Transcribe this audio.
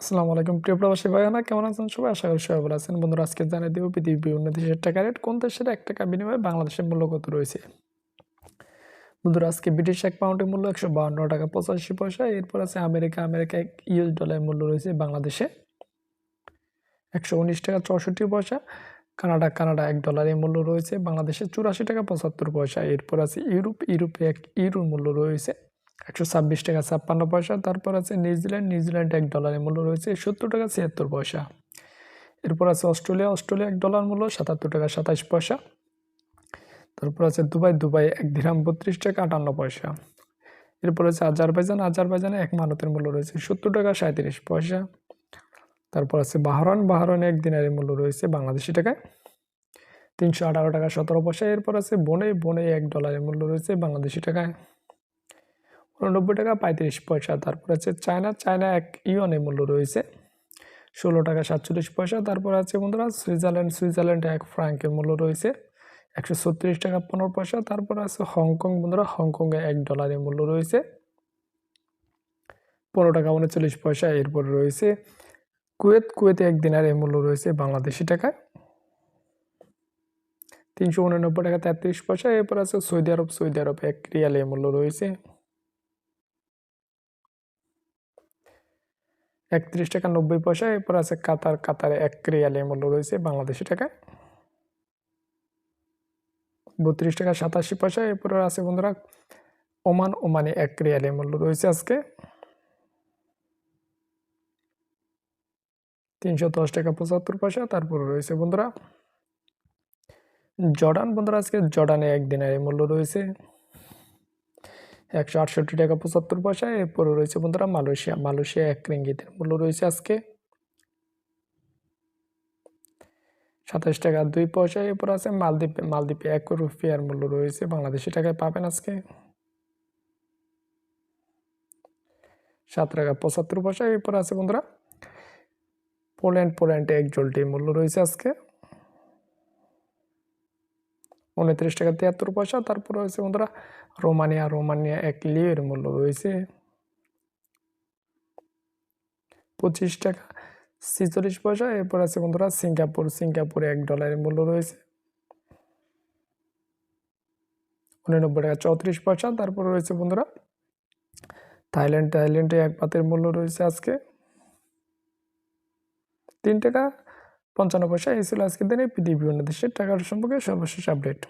আসসালামু আলাইকুম। প্রিয় প্রবাসী ভাইয়ানা কেমন আছেন সবাই? আশা করি সবাই ভালো আছেন। বন্ধুরা, আজকে জানিয়ে দেবো পৃথিবীর বিভিন্ন দেশের টাকা রেট। কোন দেশের এক টাকা বিনিময়ে বাংলাদেশের মূল্য কত রয়েছে? বন্ধুরা, আজকে ব্রিটিশ এক পাউন্ডের মূল্য একশো বাউন্ন টাকা পঁচাশি পয়সা। এরপর আছে আমেরিকা। আমেরিকা এক ইউএস ডলারের মূল্য রয়েছে বাংলাদেশে একশো উনিশ টাকা চৌষট্টি পয়সা। কানাডা কানাডা এক ডলারের মূল্য রয়েছে বাংলাদেশে চুরাশি টাকা পঁচাত্তর পয়সা। এরপর আছে ইউরোপ। ইউরোপে এক ইউরোর মূল্য রয়েছে একশো ছাব্বিশ টাকা ছাপ্পান্ন পয়সা, তারপর আছে নিউজিল্যান্ড। নিউজিল্যান্ড এক ডলারের মূল্য রয়েছে সত্তর টাকা ছিয়াত্তর পয়সা। এরপর আছে অস্ট্রেলিয়া। অস্ট্রেলিয়া এক ডলার মূল্য সাতাত্তর টাকা সাতাশ পয়সা। তারপর আছে দুবাই। দুবাই এক দিরাম বত্রিশ টাকা আটান্ন পয়সা। এরপর আছে আজারবাইজান। আজারবাইজানে এক মানতের মূল্য রয়েছে সত্তর টাকা সাঁত্রিশ পয়সা। তারপর আছে বাহরান বাহরানে এক দিনারের মূল্য রয়েছে বাংলাদেশি টাকায় তিনশো আঠারো টাকা সতেরো পয়সা। এরপর আছে বনে বনে এক ডলারের মূল্য রয়েছে বাংলাদেশি টাকায়। উননব্বই টাকা, পঁয়ত্রিশ পয়সা। তারপর আছে চায়না চায়না এক ইয়নের মূল্য রয়েছে। ষোলো টাকা সাতচল্লিশ পয়সা। তারপর আছে বন্ধুরা, সুইজারল্যান্ড সুইজারল্যান্ড এক ফ্রাঙ্কের মূল্য রয়েছে। একশো ছত্রিশ টাকা পনেরো পয়সা। তারপর আছে হংকং, বন্ধুরা, হংকংয়ে এক ডলারের মূল্য রয়েছে। পনেরো টাকা উনচল্লিশ পয়সা। এরপর রয়েছে কুয়েত। কুয়েতে এক দিনারের মূল্য রয়েছে বাংলাদেশি টাকায় তিনশো উননব্বই টাকা, তেত্রিশ পয়সা। এরপর আছে সৌদি আরব। সৌদি আরব এক রিয়ালের মূল্য রয়েছে। একত্রিশ টাকা নব্বই পয়সা এরপর আছে কাতার, কাতারে এক রিয়ালের মূল্য রয়েছে বাংলাদেশি টাকায়। বত্রিশ টাকা সাতাশি পয়সা এরপর আছে বন্ধুরা, ওমান, ওমানে এক রিয়ালের মূল্য রয়েছে আজকে। তিনশো দশ টাকা পঁচাত্তর পয়সা, তারপর রয়েছে বন্ধুরা, জর্ডান। বন্ধুরা, আজকে জর্ডানে একদিনের মূল্য রয়েছে একশো আটষট্টি টাকা পঁচাত্তর পয়সা। এরপরে রয়েছে বন্ধুরা মালয়েশিয়া। মালয়েশিয়া এক রিঙ্গিতের মূল্য রয়েছে আজকে সাতাশ টাকা দুই পয়সা। এরপর আছে মালদ্বীপে মালদ্বীপে এক রুপিয়ার মূল্য রয়েছে। বাংলাদেশি টাকায় পাবেন আজকে সাত টাকা পঁচাত্তর পয়সা। এরপর আছে বন্ধুরা পোল্যান্ড, পোল্যান্ডে এক জলটির মূল্য রয়েছে আজকে। উনত্রিশ টাকা তিয়াত্তর পয়সা। তারপর রয়েছে বন্ধুরা, রোমানিয়া রোমানিয়া এক লিয়ের মূল্য রয়েছে পঁচিশ টাকা ছিচল্লিশ পয়সা। এরপর আছে বন্ধুরা, সিঙ্গাপুর, সিঙ্গাপুরে এক ডলারের মূল্য রয়েছে উননব্বই টাকা চৌত্রিশ পয়সা। তারপর রয়েছে বন্ধুরা, থাইল্যান্ড, থাইল্যান্ডে এক পাতের মূল্য রয়েছে আজকে তিন টাকা পঞ্চান্ন পয়সা এই ছিল আজকের দিনে পৃথিবীর বিভিন্ন দেশের টাকার সম্পর্কে সর্বশেষ আপডেট